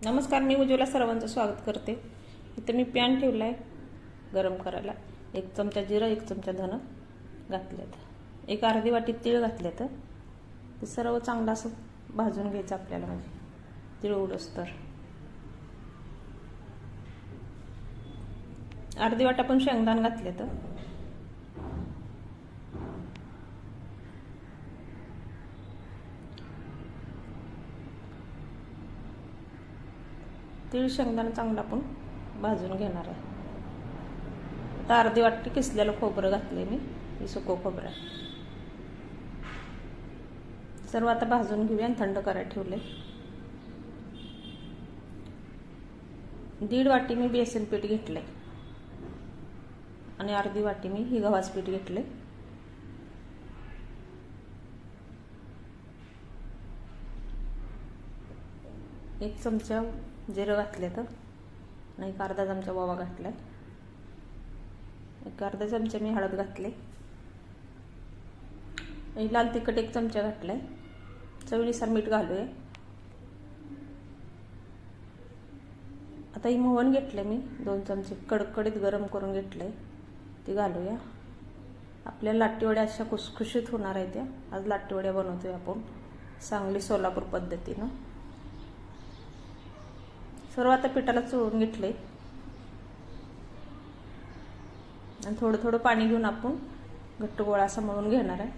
नमस्कार मी उज्ज्वला सर्वांचं स्वागत करते. इथं मी पॅन ठेवला आहे गरम करायला. एक चमचा जिरं एक चमचा धन घातलेत एक अर्धी वाटी तीळ घातलेत ते सर्व चांगलं असं भाजून घ्यायचं आपल्याला म्हणजे. तीळ उडस तर. अर्धी वाट आपण शेंगदाण घातले तर तीळ शेंगदाणा चांगलं आपण भाजून घेणार आहे. आता अर्धी वाटते किसलेलं खोबरं घातले मी ही सुकं खोबरं. आहे सर्व आता भाजून घेऊया आणि थंड करायला ठेवले दीड वाटी मी बेसन पीठ घेतले आणि अर्धी वाटी मी ही गव्हाचं पीठ घेतले एक चमचा जिरं घातले तर आणि एक अर्धा चमचा वावा घातला एक अर्धा चमचा मी हळद घातले. आणि लाल तिखट एक चमचा घातलाय. चवीनुसार मीठ घालूया. आता ही मोहन घेतले मी. दोन चमचे कडकडीत गरम करून घेतले ती घालूया. आपल्या लाटीवड्या अशा खुसखुशीत होणार आहे त्या. आज लाटीवड्या बनवतोय आपण. सांगली सोलापूर पद्धतीनं. सर्व आता पिठाला चोळून घेतले आणि थोडं थोडं पाणी घेऊन आपण घट्ट गोळा असा मळून घेणार आहे.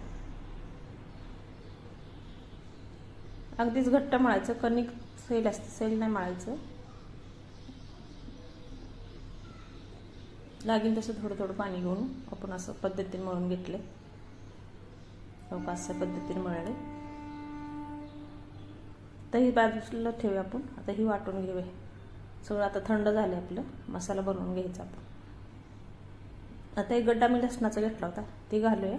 अगदीच घट्ट मळायचं कणिक सैल असते सैल नाही मळायचं. लागेल तसं थोडं थोडं पाणी घेऊन आपण असं पद्धतीने मळून घेतले अशा हो, पद्धतीने मळले तर ही बाजूला ठेवूया आपण. आता ही वाटून घेऊया. सगळं आता थंड झालं आपलं. मसाला बनवून घ्यायचा आपण. आता एक गड्डा मी लसणाचा घेतला होता. ते घालूया.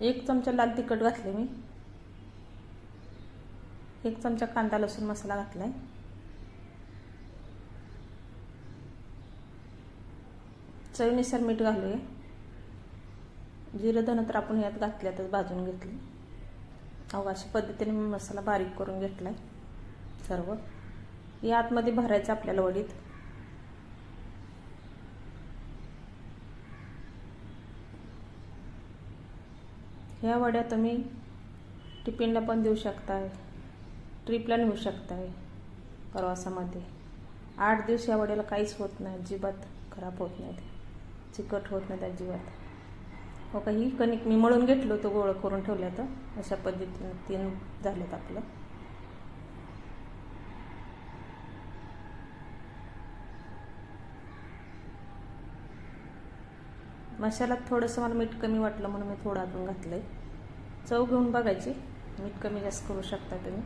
एक चमचा लाल तिखट घातले मी. एक चमचा कांदा लसूण मसाला घातलाय. चवीनुसार मीठ घालूया. जिरं धन तर आपण यात घातल्यातच भाजून घेतली. अहो अशा पद्धतीने मी मसाला बारीक करून घेतलाय सर्व. या आतमध्ये भरायचं आपल्याला वडीत. ह्या वड्या तुम्ही टिफिनला पण देऊ शकताय ट्रिपला नेऊ शकताय प्रवासामध्ये. आठ दिवस या वड्याला काहीच होत नाही अजिबात खराब होत नाही. चिकट होत नाहीत अजिबात. हो का? ही कणिक मी मळून घेतलं तो गोळ करून ठेवल्या तर अशा पद्धतीनं तीन झालेत आपलं. मसाल्यात थोडंसं मला मीठ कमी वाटलं म्हणून मी थोडं अजून घातलं आहे चव घेऊन बघायची. मीठ कमी जास्त करू शकता तुम्ही.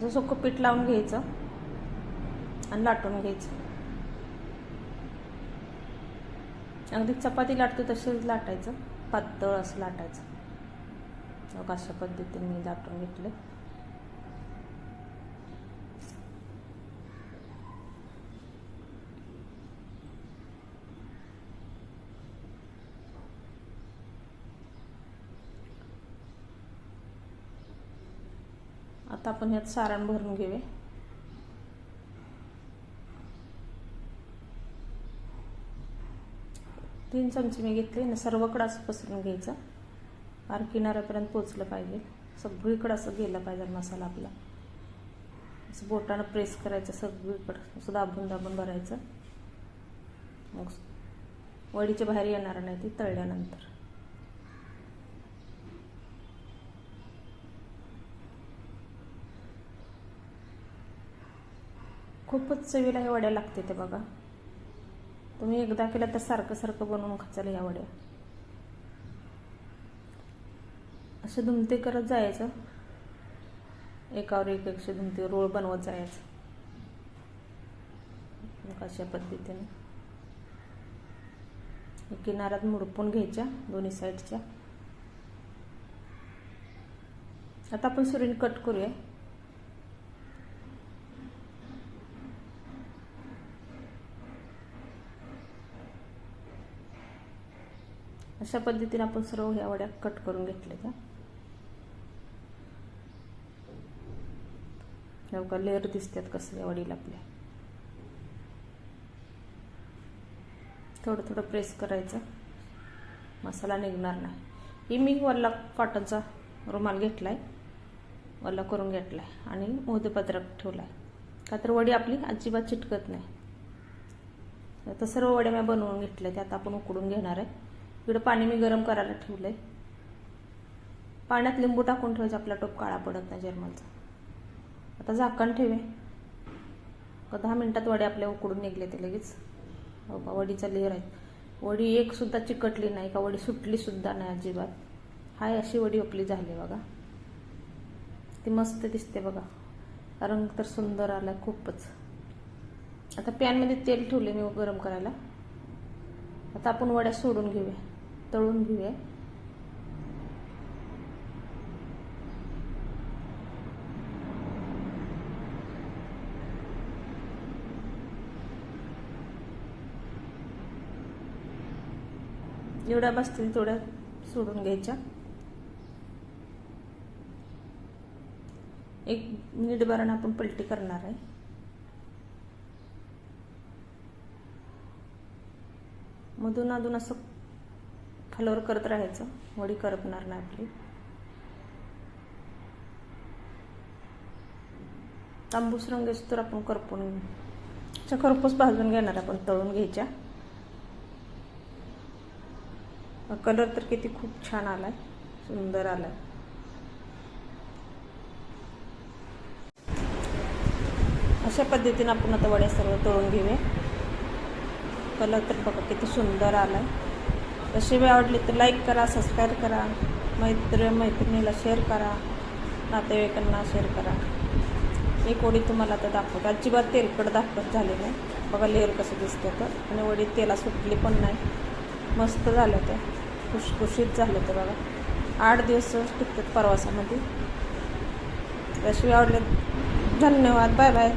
जसं पीठ लावून घ्यायचं आणि लाटून घ्यायचं. अगदी चपाती लाटतो तसेच लाटायचं. पातळ असं लाटायचं. मग अशा पद्धतीने मी लाटून घेतले. आता आपण ह्यात सारण भरून घेऊया. तीन चमचे मी घेतले ना सर्वकडं असं पसरून घ्यायचं. फार किनाऱ्यापर्यंत पोचलं पाहिजे. सगळीकडं असं गेलं पाहिजे मसाला आपला. असं बोटानं प्रेस करायचं सगळीकडं. असं दाबून दाबून भरायचं. मग वडीच्या बाहेर येणार नाही ती तळल्यानंतर. खूपच चवीला हे वड्या लागते ते बघा. तुम्ही एकदा केलं तर सारखं सारखं बनवून खाचाल या वड्या. असे धुमते करत जायचं. एकावर एक एकशे धुमते रोळ बनवत जायचं. अशा पद्धतीने. किनाऱ्यात मुडपून घ्यायच्या दोन्ही साईडच्या आता आपण सुरीन कट करूया. अशा पद्धतीने आपण सर्व ह्या वड्या कट करून घेतल्या त्या. का लेअर दिसतात कसल्या वडीला आपल्या. थोडं थोडं प्रेस करायचं. मसाला निघणार नाही. ही मी वल्ला कॉटनचा रुमाल घेतला आहे वल्ला करून घेतला आहे आणि मोदपत्रक ठेवला आहे का तर वडी आपली अजिबात चिटकत नाही. तर सर्व वड्या मी बनवून घेतल्या त्यात आपण उकडून घेणार आहे. इकडं पाणी मी गरम करायला ठेवलं आहे पाण्यात लिंबू टाकून ठेवायचं आपला टोप काळा पडत नाही जर्मलचा. आता झाकण ठेवे. दहा मिनटात वडे आपल्या उकडून निघले ते लगेच. हो वडीचा लेअर आहे. वडी एक सुद्धा चिकटली नाही का वडी सुटली सुद्धा नाही अजिबात. हाय अशी वडी आपली झाली बघा. ती मस्त दिसते बघा. रंग तर सुंदर आला खूपच. आता पॅनमध्ये तेल ठेवले मी गरम करायला. आता आपण वड्या सोडून घेऊया. तळून घेऊया. जेवढ्या बसतील थोड्या सोडून घ्यायच्या एक मिनिट भरण आपण पलटी करणार आहे. मधून अधून असं खालवर करत राहायचं. वडी करपणार नाही आपली. तांबूस रंग तर आपण करपून खरपूस भाजून घेणार आपण तळून घ्यायच्या. कलर तर किती खूप छान आलाय सुंदर आलाय. अशा पद्धतीने आपण आता वड्या सर्व तळून घेऊया. कलर तर बघा किती सुंदर आलाय. रेसिपी आवडली तर लाईक करा सबस्क्राईब करा. मैत्र मैत्रिणीला शेअर करा. नातेवाईकांना शेअर करा. एक वडी तुम्हाला आता दाखवतो. अजिबात तेलकट दाखवत झाले नाही. बघा लेअर कसं दिसतं तर आणि वडी तेला सुटली पण नाही. मस्त झालं ते. खुशखुशीत झालं ते बघा. आठ दिवस टिकतात प्रवासामध्ये. रेसिपी आवडले? धन्यवाद. Bye bye